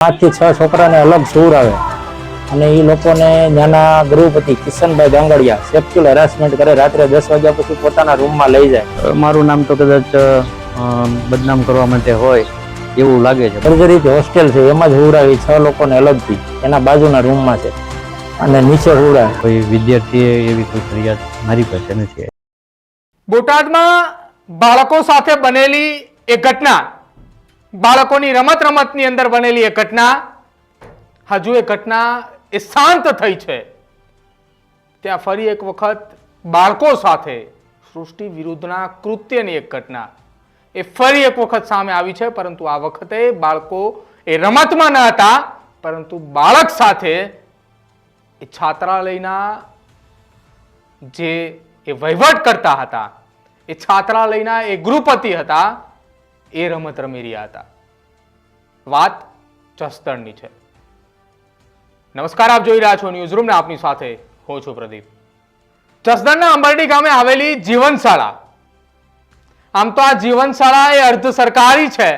પાંચથી છ છોકરાને અલગ સૂર આવે. અને એ લોકોને ત્યાંના ગૃહપતિ કિશનભાઈ ગાંગડિયા સેક્સ્યુઅલ હેરાસમેન્ટ કરે રાત્રે દસ વાગ્યા પછી પોતાના રૂમમાં લઈ જાય. મારું નામ તો કદાચ બદનામ કરવા માટે હોય એવું લાગે છે. સર્જરી હોસ્ટેલ છે એમાં જ હુરાવી છ લોકોને અલગથી એના બાજુના રૂમમાં છે. અને નીચે હુવડાવે કોઈ વિદ્યાર્થીએ એવી કોઈ ફરિયાદ મારી પાસે નથી બોટાદમાં બાળકો સાથે બનેલી એક ઘટના બાળકોની રમત રમતની અંદર બનેલી એ ઘટના, હજુ એ ઘટના એ શાંત થઈ છે. ત્યાં ફરી એક વખત બાળકો સાથે સૃષ્ટિ વિરુદ્ધના કૃત્યની એક ઘટના. એ ફરી એક વખત સામે આવી છે, પરંતુ આ વખતે બાળકો એ રમતમાં ન હતા, પરંતુ બાળક સાથે એ છાત્રાલયના જે એ વહીવટ કરતા હતા, એ છાત્રાલયના એ ગૃહપતિ હતા એ રમત રમી રહ્યા હતા. વાત જસદણની છે. નમસ્કાર, આપ જોઈ રહ્યા છો ન્યૂઝ રૂમને આપની સાથે હું છું પ્રદીપ. જસદણના અંબરડી ગામે આવેલી જીવનશાળા. આમ તો આ જીવનશાળા એ અર્ધ સરકારી છે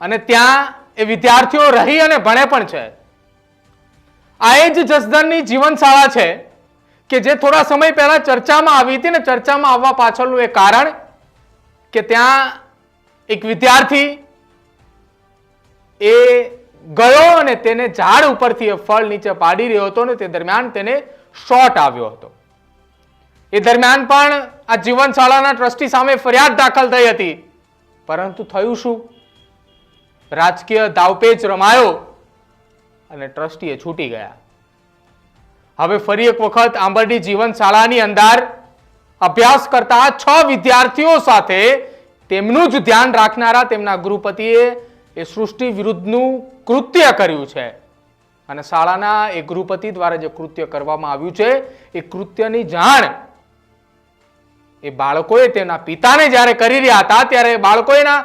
અને ત્યાં એ વિદ્યાર્થીઓ રહી અને ભણે પણ છે. આ એ જ જસદણની જીવનશાળા છે કે જે થોડા સમય પહેલા ચર્ચામાં આવી હતી ને ચર્ચામાં આવવા પાછળનું એ કારણ કે ત્યાં એક વિદ્યાર્થી એ ગયો અને તેને ઝાડ ઉપરથી એ ફળ નીચે પાડી રહ્યો હતો અને તે દરમિયાન તેને શોટ આવ્યો હતો. એ દરમિયાન પણ આ જીવનશાળાના ટ્રસ્ટી સામે ફરિયાદ દાખલ થઈ હતી. પરંતુ થયું શું? રાજકીય દાવપેચ રમાયો અને ટ્રસ્ટીએ છૂટી ગયા. હવે ફરી એક વખત આંબરડી જીવનશાળાની અંદર અભ્યાસ કરતા છ વિદ્યાર્થીઓ સાથે તેમનું જ ધ્યાન રાખનારા તેમના ગૃહપતિએ એ સૃષ્ટિ વિરુદ્ધનું કૃત્ય કર્યું છે. અને શાળાના એ ગૃહપતિ દ્વારા જે કૃત્ય કરવામાં આવ્યું છે, એ કૃત્યની જાણ એ બાળકોએ તેના પિતાને જ્યારે કરી રહ્યા હતા, ત્યારે એ બાળકોએના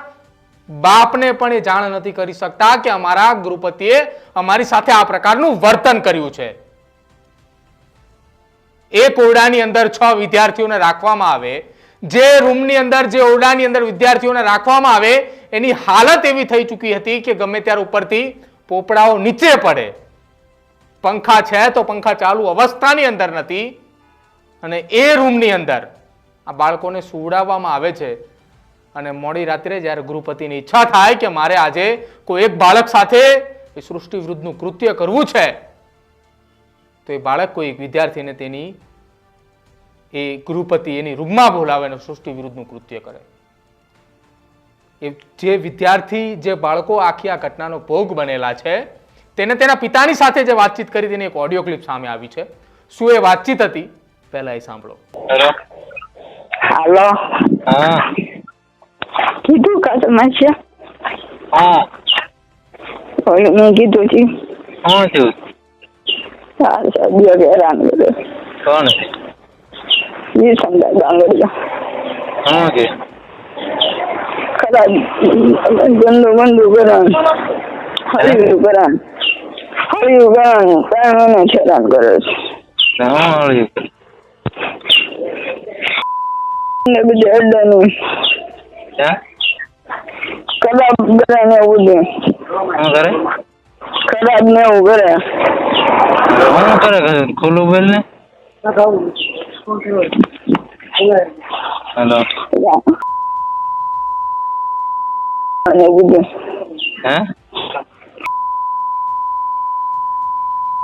બાપને પણ એ જાણ નથી કરી શકતા કે અમારા ગૃહપતિએ અમારી સાથે આ પ્રકારનું વર્તન કર્યું છે. એક ઓરડાની અંદર છ વિદ્યાર્થીઓને રાખવામાં આવે જે રૂમની અંદર, જે ઓરડાની અંદર વિદ્યાર્થીઓને રાખવામાં આવે, એની હાલત એવી થઈ ચૂકી હતી કે ગમે ત્યારે ઉપરથી પોપડાઓ નીચે પડે. પંખા છે તો પંખા ચાલુ અવસ્થાની અંદર નથી અને એ રૂમની અંદર આ બાળકોને સુવડાવવામાં આવે છે. અને મોડી રાત્રે જ્યારે ગૃહપતિની ઈચ્છા થાય કે મારે આજે કોઈ એક બાળક સાથે એ સૃષ્ટિ વિરુદ્ધનું કૃત્ય કરવું છે, તો એ બાળક કોઈ વિદ્યાર્થીને તેની એ ગૃહપતિ એની રૂમમાં બોલાવે અને સૃષ્ટિ વિરુદ્ધનું કૃત્ય કરે. એ જે વિદ્યાર્થી જે બાળકો આખી આ ઘટનાનો ભોગ બનેલા છે તેને તેના પિતાની સાથે જે વાતચીત કરી તેની એક ઓડિયો ક્લિપ સામે આવી છે. શું એ વાતચીત હતી? પહેલા એ સાંભળો. હેલો. હાલો. હા. કીધું કા તમારે હા. ઓય મેં કીધું છે? હા થયું સારું સારું બે હેરાન કોણ જી સમજાય ગાંગડિયા શું કે ખરાબ ગંદુ ગંદુ કરણ હળિયું કરણ હળિયું કરણ ત્રણ મહિને હેરાન કરે છે શું મળ્યું ને બધે અડ્ડાનું હે ખરાબ કરે ને એવું બધું શું ને? ને અને બધું હે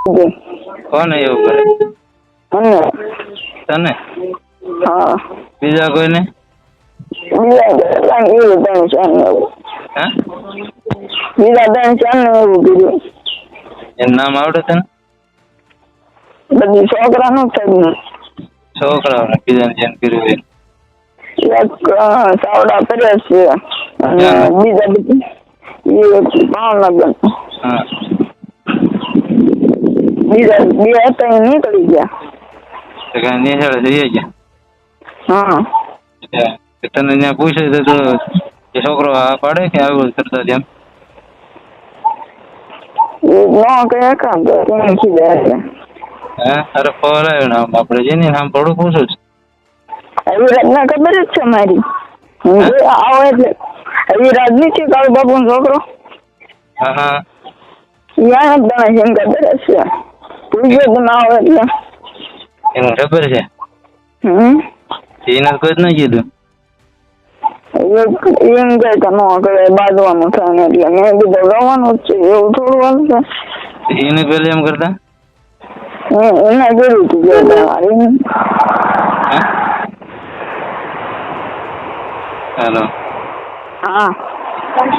બધું કોણ એવું કરે તને બીજા કોઈને બીજા ત્રણ એવું ને એવું ને કીધું એનું નામ આવડે તને બધી છોકરાનું થયું છોકરાઓને બીજાને જેમ કર્યું હોય એક સાવડા કર્યા છે અને બીજા બધી ભાવનગર. બીજા બે હતા એ નીકળી ગયા. નિશાળે જઈએ ગયા. હા. તને ત્યાં પૂછે તો તું એ છોકરો આ પાડે કે આવું કરતા એ ન કહે કામ તો કીધા એટલે હે? અરે ફોન નામ આપડે આપણે જેની નામ પડું પૂછું છું. વિરાટને ખબર જ છે મારી. હું જે આવો એટલે. વિરાટ છે કાળુ બાપુ છોકરો? હા કરે છે. પૂછ્યો તો ના આવે એટલે. એને ખબર છે? હમ? એને કોઈ જ કીધું. એમ કે ન કરે બાંધવાનું થાય ને એટલે. મેં કીધું રવાનું જ છે એવું થોડું હાલશે એને પેલા એમ કરતા? એને હતું એમ. હાલો હા.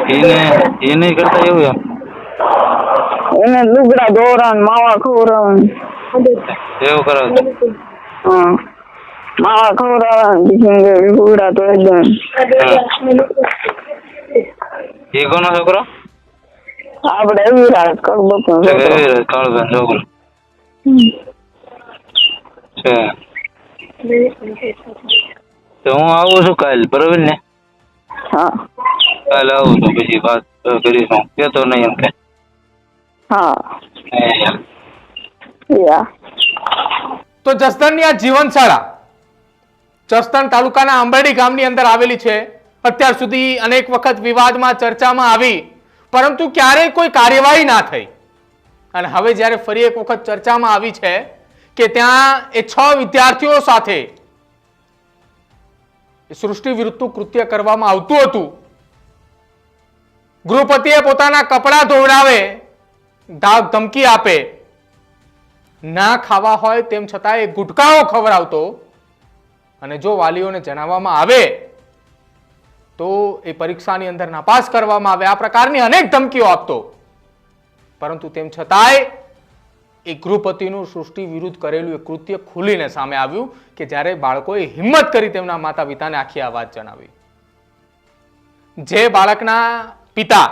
એને એને કરતા એવું એમ? એને લુગડા ધોરણ માવા ખોરણ એવું કરો. હા. માવા ખવડાવવાનું પછી લુગડા તો એકદમ એ કોનો છોકરો? આપણે એવી રાત એવી છોકરો. છે. તો હું આવું છું કાલ બરોબર ને? હા. કાલ આવું છું પછી વાત કરીશું. કેતો નહીં એમ કે. હા. તો જસદણની આ જીવનશાળા જસદણ તાલુકાના આંબરડી ગામની અંદર આવેલી છે. અત્યાર સુધી અનેક વખત વિવાદમાં ચર્ચામાં આવી પરંતુ ક્યારેય કોઈ કાર્યવાહી ના થઈ. અને હવે જ્યારે ફરી એક વખત ચર્ચામાં આવી છે કે ત્યાં એ છ વિદ્યાર્થીઓ સાથે સૃષ્ટિ વિરુદ્ધનું કૃત્ય કરવામાં આવતું હતું. ગૃહપતિએ પોતાના કપડાં ધોવડાવે, ધાક ધમકી આપે. ના ખાવા હોય તેમ છતાં એ ગુટકાઓ ખવડાવતો અને જો વાલીઓને જણાવવામાં આવે તો એ પરીક્ષાની અંદર નાપાસ કરવામાં આવે. આ પ્રકારની અનેક ધમકીઓ આપતો. પરંતુ તેમ છતાંય એ ગૃહપતિનું સૃષ્ટિ વિરુદ્ધ કરેલું એ કૃત્ય ખુલીને સામે આવ્યું કે જ્યારે બાળકોએ હિંમત કરી તેમના માતા પિતાને આખી આ વાત જણાવી. જે બાળકના પિતા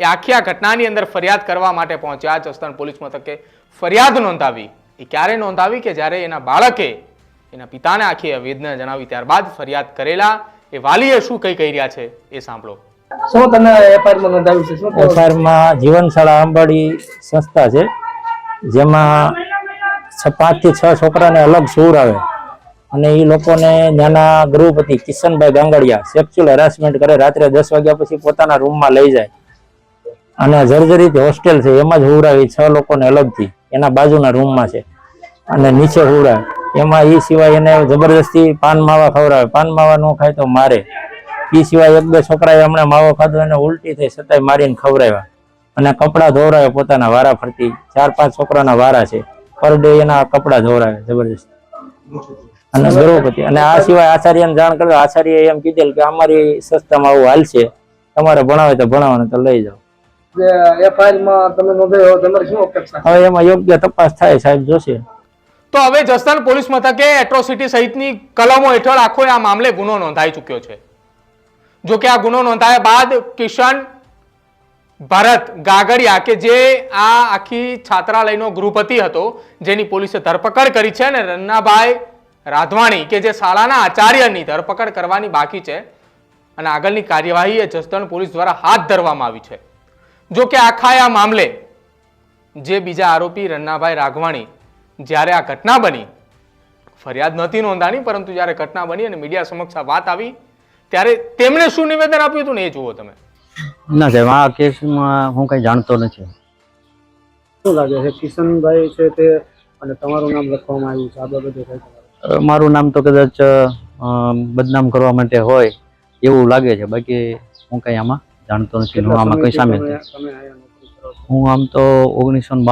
એ આખી આ ઘટનાની અંદર ફરિયાદ કરવા માટે પહોંચ્યા જસદણ પોલીસ મથકે ફરિયાદ નોંધાવી. એ ક્યારે નોંધાવી કે જ્યારે એના બાળકે એના પિતાને આખી વેદના જણાવી, ત્યારબાદ ફરિયાદ કરેલા એ વાલીએ શું કંઈ કહી રહ્યા છે એ સાંભળો. શું તમે એફઆઈઆરમાં નોંધાવ્યું છે? શું એફઆઈઆરમાં જીવનશાળા આંબાડી સંસ્થા છે, જેમાં છ, પાંચથી છ છોકરાને અલગ સૂર આવે. અને એ લોકોને નાના ગૃહપતિ કિશનભાઈ ગાંગડિયા સેક્સ્યુઅલ હેરાસમેન્ટ કરે, રાત્રે દસ વાગ્યા પછી પોતાના રૂમમાં લઈ જાય. અને જર્જરિત હોસ્ટેલ છે, એમાં જ હુવરાવી છ લોકોને અલગથી, એના બાજુના રૂમમાં છે. અને નીચે હુવડાવે એમાં એ સિવાય એને જબરદસ્તી પાન માવા ખવડાવે. પાન માવા ન ખાય તો મારે. એ સિવાય એક બે છોકરાએ હમણાં માવો ખાધો એને ઉલટી થઈ છતાંય મારીને ખવડાવ્યા. અને કપડાં ધોવરાવે પોતાના વારા ફરતી. ચાર પાંચ છોકરાના વારા છે. પર ડે એના કપડાં ધોવરાવે જબરજસ્ત. અને ગર્ભવતી અને આ સિવાય આચાર્યને જાણ કરતા આચાર્ય એમ કીધેલ કે અમારી સંસ્થામાં આવું હાલશે તમારે ભણાવે તો ભણાવવાનું તો લઈ જાઓ. તમે નોંધાયો તમારી શું અપેક્ષા? હવે એમાં યોગ્ય તપાસ થાય સાહેબ જોશે. તો હવે જસદણ પોલીસ મથકે એટ્રોસિટી સહિતની કલમો હેઠળ આખો આ મામલે ગુનો નોંધાઈ ચૂક્યો છે. જો કે આ ગુનો નોંધાયા બાદ કિશન ભરત ગાગડિયા કે જે આ આખી છાત્રાલયનો ગૃહપતિ હતો જેની પોલીસે ધરપકડ કરી છે અને રન્નાભાઈ રાધવાણી કે જે શાળાના આચાર્યની ધરપકડ કરવાની બાકી છે અને આગળની કાર્યવાહી એ જસદણ પોલીસ દ્વારા હાથ ધરવામાં આવી છે. જો કે આખા આ મામલે જે બીજા આરોપી રન્નાભાઈ રાઘવાણી જ્યારે આ ઘટના બની, ફરિયાદ નહોતી નોંધાણી, પરંતુ જ્યારે ઘટના બની અને મીડિયા સમક્ષ વાત આવી ત્યારે તેમણે શું નિવેદન આપ્યું હતું ને એ જુઓ તમે. ના સાહેબ આ કેસમાં હું કંઈ જાણતો નથી. શું લાગે છે કિશનભાઈ છે તે અને તમારું નામ લખવામાં આવ્યું છે આ બાબતે મારું નામ તો કદાચ બદનામ કરવા માટે હોય એવું લાગે છે બાકી હું કંઈ આમાં જાણતો નથી હું આમાં કંઈ સામે હું આમ તો ઓગણીસો ને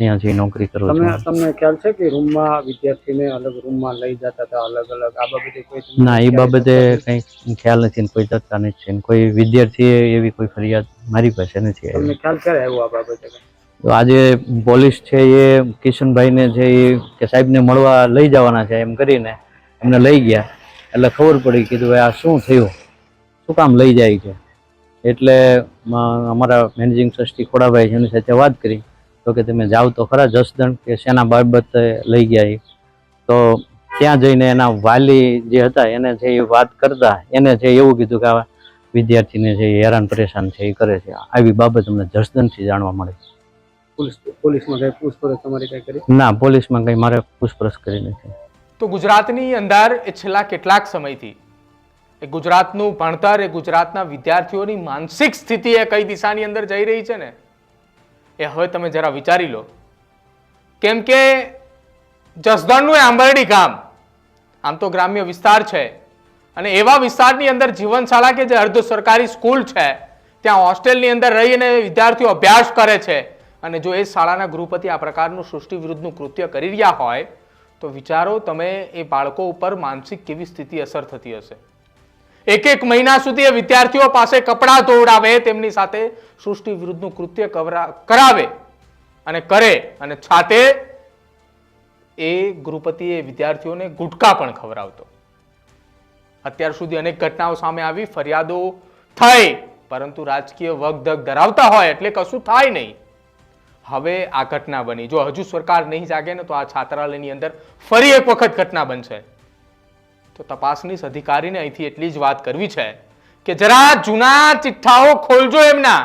અહીંયાથી નોકરી કરો તમે તમને ખ્યાલ છે કે રૂમમાં વિદ્યાર્થીને અલગ રૂમમાં લઈ જતા હતા અલગ અલગ આ બાબતે કોઈ ના એ બાબતે કંઈ ખ્યાલ નથી કોઈ ચર્ચા નથી છે કોઈ વિદ્યાર્થીએ એવી કોઈ ફરિયાદ મારી પાસે નથી તમને ખ્યાલ ક્યારે આવ્યો આ બાબતે તો આજે પોલીસ છે એ કિશનભાઈને છે એ કે સાહેબને મળવા લઈ જવાના છે એમ કરીને એમને લઈ ગયા. એટલે ખબર પડી કીધું ભાઈ આ શું થયું? શું કામ લઈ જાય છે? એટલે અમારા મેનેજિંગ ટ્રસ્ટી ખોડાભાઈ છે એની સાથે વાત કરી. તો કે તમે જાઓ તો ખરા જસદણ કે શેના બાબતે લઈ ગયા એ. તો ત્યાં જઈને એના વાલી જે હતા એને છે એ વાત કરતા એને છે એવું કીધું કે આ વિદ્યાર્થીને છે એ હેરાન પરેશાન છે એ કરે છે. આવી બાબત અમને જસદણથી જાણવા મળે. પોલીસ પોલીસમાં કઈ પૂછપરછ તમારી કઈ કરી? ના પોલીસમાં કંઈ મારે પૂછપરછ કરી નથી. તો ગુજરાતની અંદર એ છેલ્લા કેટલાક સમયથી એ ગુજરાતનું ભણતર એ ગુજરાતના વિદ્યાર્થીઓની માનસિક સ્થિતિ એ કઈ દિશાની અંદર જઈ રહી છે ને? એ હવે તમે જરા વિચારી લો. કેમ કે જસદણનું એ આંબરડી ગામ, આમ તો ગ્રામ્ય વિસ્તાર છે. અને એવા વિસ્તારની અંદર જીવનશાળા કે જે અર્ધ સરકારી સ્કૂલ છે, ત્યાં હોસ્ટેલની અંદર રહીને વિદ્યાર્થીઓ અભ્યાસ કરે છે. અને જો એ શાળાના ગૃહપતિ આ પ્રકારનું સૃષ્ટિ વિરુદ્ધનું કૃત્ય કરી રહ્યા હોય, તો વિચારો તમે એ બાળકો ઉપર માનસિક કેવી સ્થિતિ અસર થતી હશે? એક એક મહિના સુધી એ વિદ્યાર્થીઓ પાસે કપડાં ધોવડાવે, તેમની સાથે સૃષ્ટિ વિરુદ્ધનું કૃત્ય કરાવે અને કરે અને છાતે એ ગૃહપતિ એ વિદ્યાર્થીઓને ગુટકા પણ ખવડાવતો. અત્યાર સુધી અનેક ઘટનાઓ સામે આવી, ફરિયાદો થઈ, પરંતુ રાજકીય વગધગ ધરાવતા હોય એટલે કશું થાય નહીં. હવે આ ઘટના બની. જો હજુ સરકાર નહીં જાગે ને તો આ છાત્રાલયની અંદર ફરી એક વખત ઘટના બનશે. તો તપાસનીશ અધિકારીને અહીંથી એટલી જ વાત કરવી છે કે જરા જૂના ચિઠ્ઠાઓ ખોલજો એમના.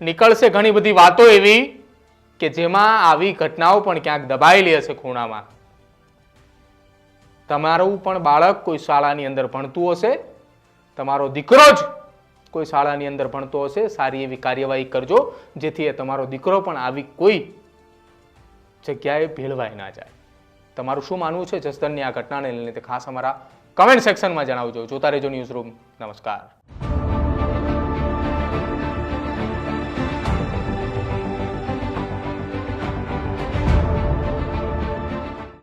નીકળશે ઘણી બધી વાતો એવી કે જેમાં આવી ઘટનાઓ પણ ક્યાંક દબાયેલી હશે ખૂણામાં. તમારું પણ બાળક કોઈ શાળાની અંદર ભણતું હશે, તમારો દીકરો જ કોઈ શાળાની અંદર ભણતો હશે, સારી એવી કાર્યવાહી કરજો, જેથી એ તમારો દીકરો પણ આવી કોઈ જગ્યાએ ભેળવાઈ ના જાય. તમારું શું માનવું છે જસદનની આ ઘટનાને લઈને ખાસ અમારા કમેન્ટ સેક્શનમાં જણાવજો. જોતા રહેજો ન્યૂઝ રૂમ નમસ્કાર.